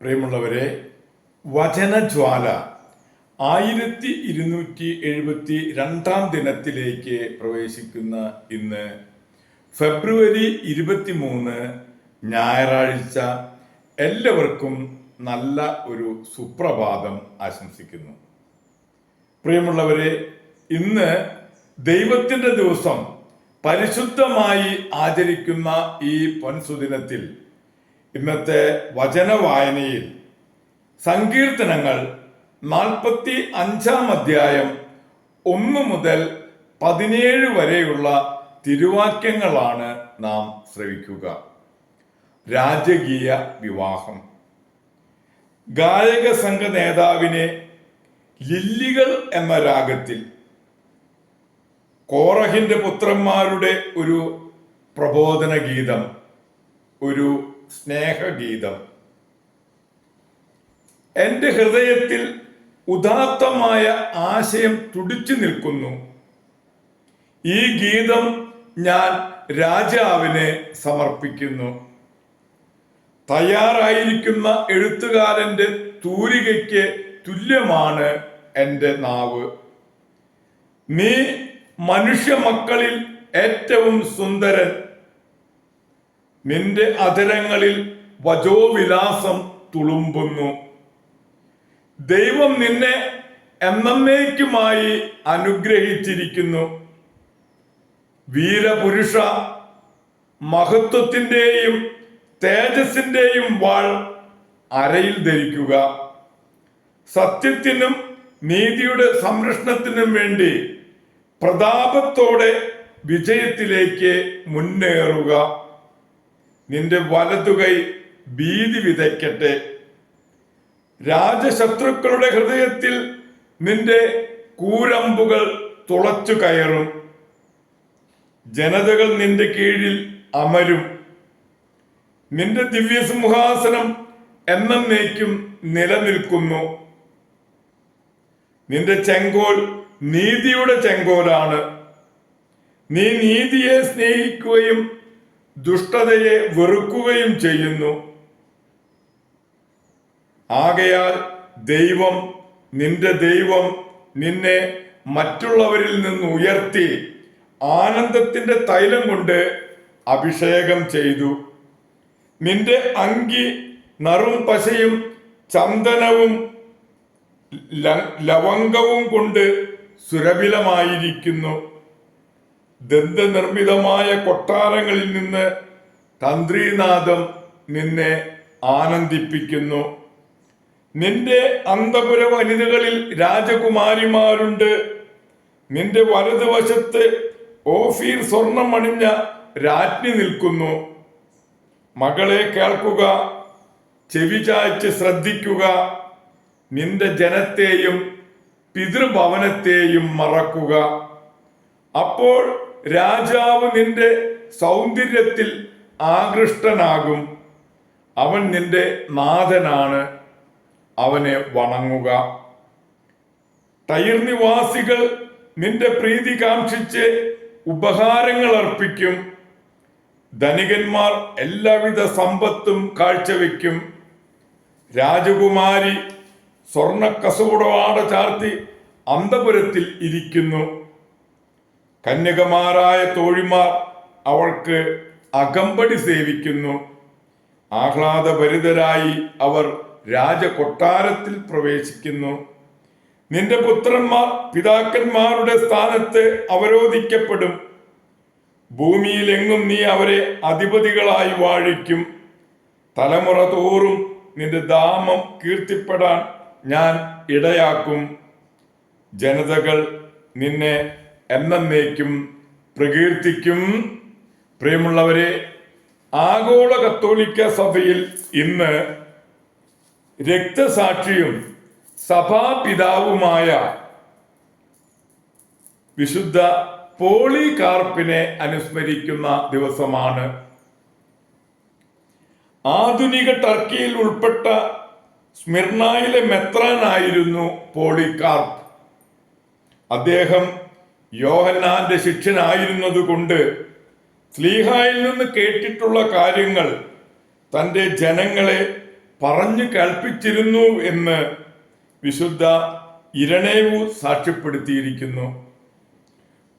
പ്രിയമുള്ളവരെ വചനജ്വാല ആയിരത്തി ഇരുന്നൂറ്റി എഴുപത്തി രണ്ടാം ദിനത്തിലേക്ക് പ്രവേശിക്കുന്ന ഇന്ന് ഫെബ്രുവരി ഇരുപത്തി മൂന്ന് ഞായറാഴ്ച എല്ലാവർക്കും നല്ല ഒരു സുപ്രഭാതം ആശംസിക്കുന്നു. പ്രിയമുള്ളവരെ ഇന്ന് ദൈവത്തിന്റെ ദിവസം പരിശുദ്ധമായി ആചരിക്കുന്ന ഈ പൊൻസുദിനത്തിൽ ഇന്നത്തെ വചന വായനയിൽ സങ്കീർത്തനങ്ങൾ നാൽപ്പത്തി അഞ്ചാം അധ്യായം ഒന്ന് മുതൽ പതിനേഴ് വരെയുള്ള തിരുവാക്യങ്ങളാണ് നാം ശ്രവിക്കുക. രാജകീയ വിവാഹം. ഗായക സംഘ നേതാവിനെ ലില്ലികൾ എന്ന രാഗത്തിൽ കോറഹിന്റെ പുത്രന്മാരുടെ ഒരു പ്രബോധന ഗീതം ഒരു സ്നേഹഗീതം. എന്റെ ഹൃദയത്തിൽ ഉദാത്തമായ ആശയം തുടിച്ചു നിൽക്കുന്നു. ഈ ഗീതം ഞാൻ രാജാവിനെ സമർപ്പിക്കുന്നു. തയ്യാറായിരിക്കുന്ന എഴുത്തുകാരന്റെ തൂരികയ്ക്ക് തുല്യമാണ് എന്റെ നാവ്. നീ മനുഷ്യ മക്കളിൽ ഏറ്റവും സുന്ദരൻ നിന്റെ അധരങ്ങളിൽ വജോവിലാസം തുളുമ്പുന്നു. ദൈവം നിന്നെ എന്നേക്കുമായി അനുഗ്രഹിച്ചിരിക്കുന്നു. വീരപുരുഷ മഹത്വത്തിന്റെയും തേജസ്സിന്റെയും വാൾ അരയിൽ ധരിക്കുക. സത്യത്തിനും നീതിയുടെ സംരക്ഷണത്തിനും വേണ്ടി പ്രതാപത്തോടെ വിജയത്തിലേക്ക് മുന്നേറുക. നിന്റെ വലതുകൈ ഭീതി വിതയ്ക്കട്ടെ. രാജശത്രുക്കളുടെ ഹൃദയത്തിൽ നിന്റെ കൂരമ്പുകൾ തുളച്ചു കയറും. ജനതകൾ നിന്റെ കീഴിൽ അമരും. നിന്റെ ദിവ്യസിംഹാസനം എന്നേക്കും നിലനിൽക്കുന്നു. നിന്റെ ചെങ്കോൽ നീതിയുടെ ചെങ്കോലാണ്. നീ നീതിയെ സ്നേഹിക്കുകയും ദുഷ്ടതയെ വെറുക്കുകയും ചെയ്യുന്നു. ആകയാൽ ദൈവം നിന്റെ ദൈവം നിന്നെ മറ്റുള്ളവരിൽ നിന്ന് ഉയർത്തി ആനന്ദത്തിന്റെ തൈലം കൊണ്ട് അഭിഷേകം ചെയ്തു. നിന്റെ അങ്കി നറും പശയും ചന്ദനവും ലവംഗവും കൊണ്ട് സുരഭിലമായിരിക്കുന്നു. ദന്തനിർമ്മിതമായ കൊട്ടാരങ്ങളിൽ നിന്ന് തന്ത്രീനാഥം നിന്നെ ആനന്ദിപ്പിക്കുന്നു. നിന്റെ അന്തപുര വനിതകളിൽ രാജകുമാരിമാരുണ്ട്. നിന്റെ വലതുവശത്ത് ഓഫീർ സ്വർണം അണിഞ്ഞ രാജ്ഞി നിൽക്കുന്നു. മകളെ കേൾക്കുക ചെവി ചായ്ച്ച് ശ്രദ്ധിക്കുക. നിന്റെ ജനത്തെയും പിതൃഭവനത്തെയും മറക്കുക. അപ്പോൾ രാജാവ് നിന്റെ സൗന്ദര്യത്തിൽ ആകൃഷ്ടനാകും. അവൻ നിന്റെ നാഥനാണ്. അവനെ വണങ്ങുക. ടൈർ നിവാസികൾ നിന്റെ പ്രീതി കാക്ഷിച്ച് ഉപഹാരങ്ങൾ അർപ്പിക്കും. ധനികന്മാർ എല്ലാവിധ സമ്പത്തും കാഴ്ചവെക്കും. രാജകുമാരി കസവുടവാട ചാർത്തി അന്തപുരത്തിൽ ഇരിക്കുന്നു. കന്യകമാരായ തോഴിമാർ അവൾക്ക് അകമ്പടി സേവിക്കുന്നു. ആഹ്ലാദഭരിതരായി അവർ രാജകൊട്ടാരത്തിൽ പ്രവേശിക്കുന്നു. നിന്റെ പുത്രന്മാർ പിതാക്കന്മാരുടെ സ്ഥാനത്ത് അവരോധിക്കപ്പെടും. ഭൂമിയിലെങ്ങും നീ അവരെ അധിപതികളായി വാഴിക്കും. തലമുറ തോറും നിന്റെ ദാമം കീർത്തിപ്പെടാൻ ഞാൻ ഇടയാക്കും. ജനതകൾ നിന്നെ എന്നേക്കും പ്രകീർത്തിക്കും പ്രിയമുള്ളവരെ ആഗോള കത്തോലിക്ക സഭയിൽ ഇന്ന് രക്തസാക്ഷിയും സഭാപിതാവുമായ വിശുദ്ധ പോളികാർപ്പിനെ അനുസ്മരിക്കുന്ന ദിവസമാണ്. ആധുനിക ടർക്കിയിൽ ഉൾപ്പെട്ട സ്മിർണായിലെ മെത്രാനായിരുന്നു പോളികാർപ്പ്. അദ്ദേഹം യോഹന്നാന്റെ ശിഷ്യനായിരുന്നതുകൊണ്ട് സ്ലീഹായിൽ നിന്ന് കേട്ടിട്ടുള്ള കാര്യങ്ങൾ തന്റെ ജനങ്ങളെ പറഞ്ഞു കേൾപ്പിച്ചിരുന്നു എന്ന് വിശുദ്ധ ഇരണേവു സാക്ഷ്യപ്പെടുത്തിയിരിക്കുന്നു.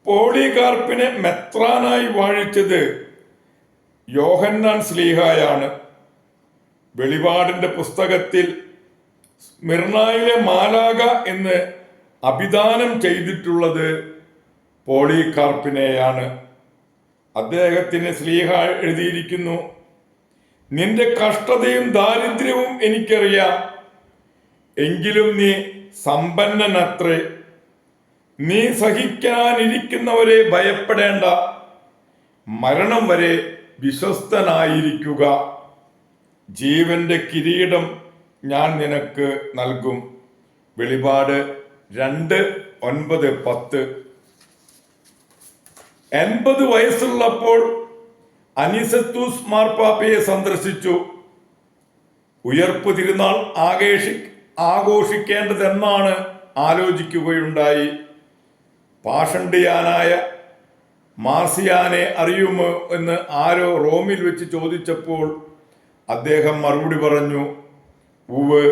പോളികാർപ്പിനെ മെത്രാനായി വാഴിച്ചത് യോഹന്നാൻ സ്ലീഹായാണ്. വെളിപാടിന്റെ പുസ്തകത്തിൽ സ്മിർണായിലെ മാലാക എന്ന് അഭിദാനം ചെയ്തിട്ടുള്ളത് പോളികാർപ്പിനെയാണ്. അദ്ദേഹത്തിന് സ്ലീഹ എഴുതിയിരിക്കുന്നു. നിന്റെ കഷ്ടതയും ദാരിദ്ര്യവും എനിക്കറിയാം. എങ്കിലും നീ സമ്പന്നനത്രേ. നീ സഹിക്കാനിരിക്കുന്നവരെ ഭയപ്പെടേണ്ട. മരണം വരെ വിശ്വസ്തനായിരിക്കുക. ജീവന്റെ കിരീടം ഞാൻ നിനക്ക് നൽകും. വെളിപാട് രണ്ട് ഒൻപത് പത്ത്. എൺപത് വയസ്സുള്ളപ്പോൾ അനിസത്തൂസ് മാർപ്പാപ്പയെ സന്ദർശിച്ചു. ഉയർപ്പ് തിരുനാൾ ആകേഷി ആഘോഷിക്കേണ്ടതെന്നാണ് ആലോചിക്കുകയുണ്ടായി. പാഷണ്ടിയാനായ മാർസിയാനെ അറിയുമോ എന്ന് ആരോ റോമിൽ വെച്ച് ചോദിച്ചപ്പോൾ അദ്ദേഹം മറുപടി പറഞ്ഞു ഉവ്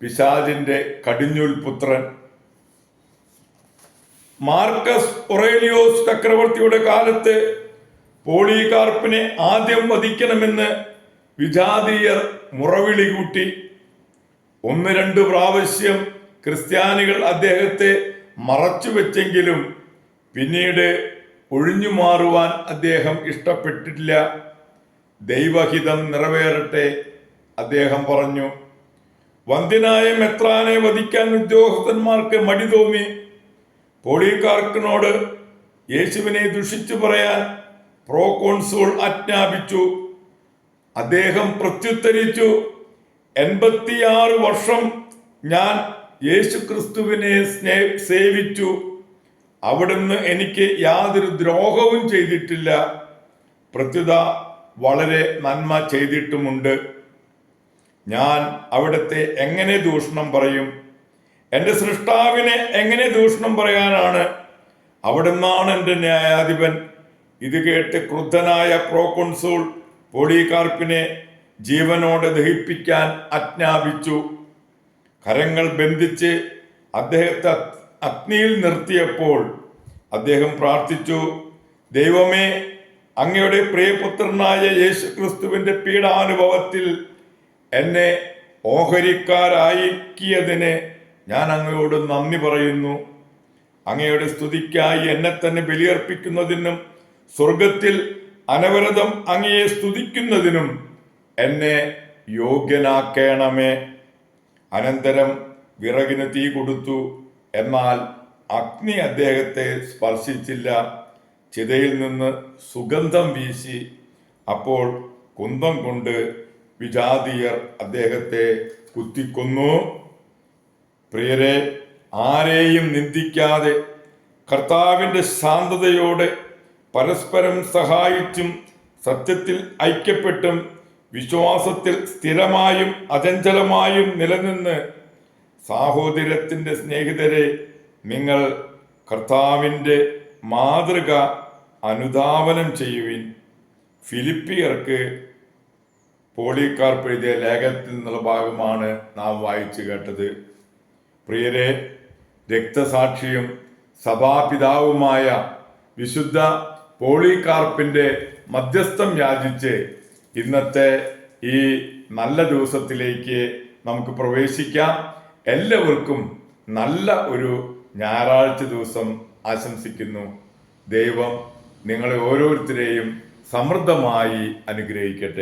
പിശാജിന്റെ കടിഞ്ഞൂൽ പുത്രൻ മാർക്കസ് ഒറേലിയോസ് ചക്രവർത്തിയുടെ കാലത്ത് പോളികാർപ്പിനെ ആദ്യം വധിക്കണമെന്ന് വിജാതീയർ മുറവിളി കൂട്ടി. ഒന്ന് രണ്ട് പ്രാവശ്യം ക്രിസ്ത്യാനികൾ അദ്ദേഹത്തെ മറച്ചു വെച്ചെങ്കിലും പിന്നീട് ഒഴിഞ്ഞു മാറുവാൻ അദ്ദേഹം ഇഷ്ടപ്പെട്ടില്ല. ദൈവഹിതം നിറവേറട്ടെ അദ്ദേഹം പറഞ്ഞു. വന്ധ്യനായ മെത്രാനെ വധിക്കാൻ ഉദ്യോഗസ്ഥന്മാർക്ക് മടി തോന്നി. പോളികാർക്കിനോട് യേശുവിനെ ദുഷിച്ചു പറയാൻ പ്രോകോൺസുൾ ആജ്ഞാപിച്ചു. അദ്ദേഹം പ്രത്യുത്തരിച്ചു എൺപത്തിയാറ് വർഷം ഞാൻ യേശു ക്രിസ്തുവിനെ സ്നേ സേവിച്ചു. അവിടുന്ന് എനിക്ക് യാതൊരു ദ്രോഹവും ചെയ്തിട്ടില്ല. പ്രത്യുത വളരെ നന്മ ചെയ്തിട്ടുമുണ്ട്. ഞാൻ അവിടുത്തെ എങ്ങനെ ദൂഷണം പറയും? എന്റെ സൃഷ്ടാവിനെ എങ്ങനെ ദൂഷണം പറയാനാണ്? അവിടുന്നാണ് എന്റെ ന്യായാധിപൻ. ഇത് കേട്ട് ക്രുദ്ധനായ പ്രോകൊൺസൂൾ പോളികാർപ്പിനെ ജീവനോടെ ദഹിപ്പിക്കാൻ ആജ്ഞാപിച്ചു. കരങ്ങൾ ബന്ധിച്ച് അദ്ദേഹത്തെ അഗ്നിയിൽ നിർത്തിയപ്പോൾ അദ്ദേഹം പ്രാർത്ഥിച്ചു ദൈവമേ അങ്ങയുടെ പ്രിയപുത്രനായ യേശു ക്രിസ്തുവിന്റെ പീഡാനുഭവത്തിൽ എന്നെ ഓഹരിക്കാരാക്കിയതിന് ഞാൻ അങ്ങയോട് നന്ദി പറയുന്നു. അങ്ങയുടെ സ്തുതിക്കായി എന്നെ തന്നെ ബലിയർപ്പിക്കുന്നതിനും സ്വർഗത്തിൽ അനവരതം അങ്ങയെ സ്തുതിക്കുന്നതിനും എന്നെ യോഗ്യനാക്കേണമേ. അനന്തരം വിറകിന് തീ കൊടുത്തു. എന്നാൽ അഗ്നി അദ്ദേഹത്തെ സ്പർശിച്ചില്ല. ചിതയിൽ നിന്ന് സുഗന്ധം വീശി. അപ്പോൾ കുന്തം കൊണ്ട് വിജാതീയർ അദ്ദേഹത്തെ കുത്തിക്കൊന്നു. പ്രിയരെ ആരെയും നിന്ദിക്കാതെ കർത്താവിന്റെ ശാന്തതയോടെ പരസ്പരം സഹായിച്ചും സത്യത്തിൽ ഐക്യപ്പെട്ടും വിശ്വാസത്തിൽ സ്ഥിരമായും അചഞ്ചലമായും നിലനിന്ന് സാഹോദര്യത്തിന്റെ സ്നേഹിതരെ നിങ്ങൾ കർത്താവിന്റെ മാതൃക അനുധാവനം ചെയ്യുവിൻ. ഫിലിപ്പിയർക്ക് പോളിക്കാർപ്പ് എഴുതിയ ലേഖനത്തിൽ നിന്നുള്ള ഭാഗമാണ് നാം വായിച്ചു കേട്ടത്. പ്രിയരെ രക്തസാക്ഷിയും സഭാപിതാവുമായ വിശുദ്ധ പോളികാർപ്പിന്റെ മധ്യസ്ഥം യാചിച്ച് ഇന്നത്തെ ഈ നല്ല ദിവസത്തിലേക്ക് നമുക്ക് പ്രവേശിക്കാം. എല്ലാവർക്കും നല്ല ഒരു ഞായറാഴ്ച ദിവസം ആശംസിക്കുന്നു. ദൈവം നിങ്ങളെ ഓരോരുത്തരെയും സമൃദ്ധമായി അനുഗ്രഹിക്കട്ടെ.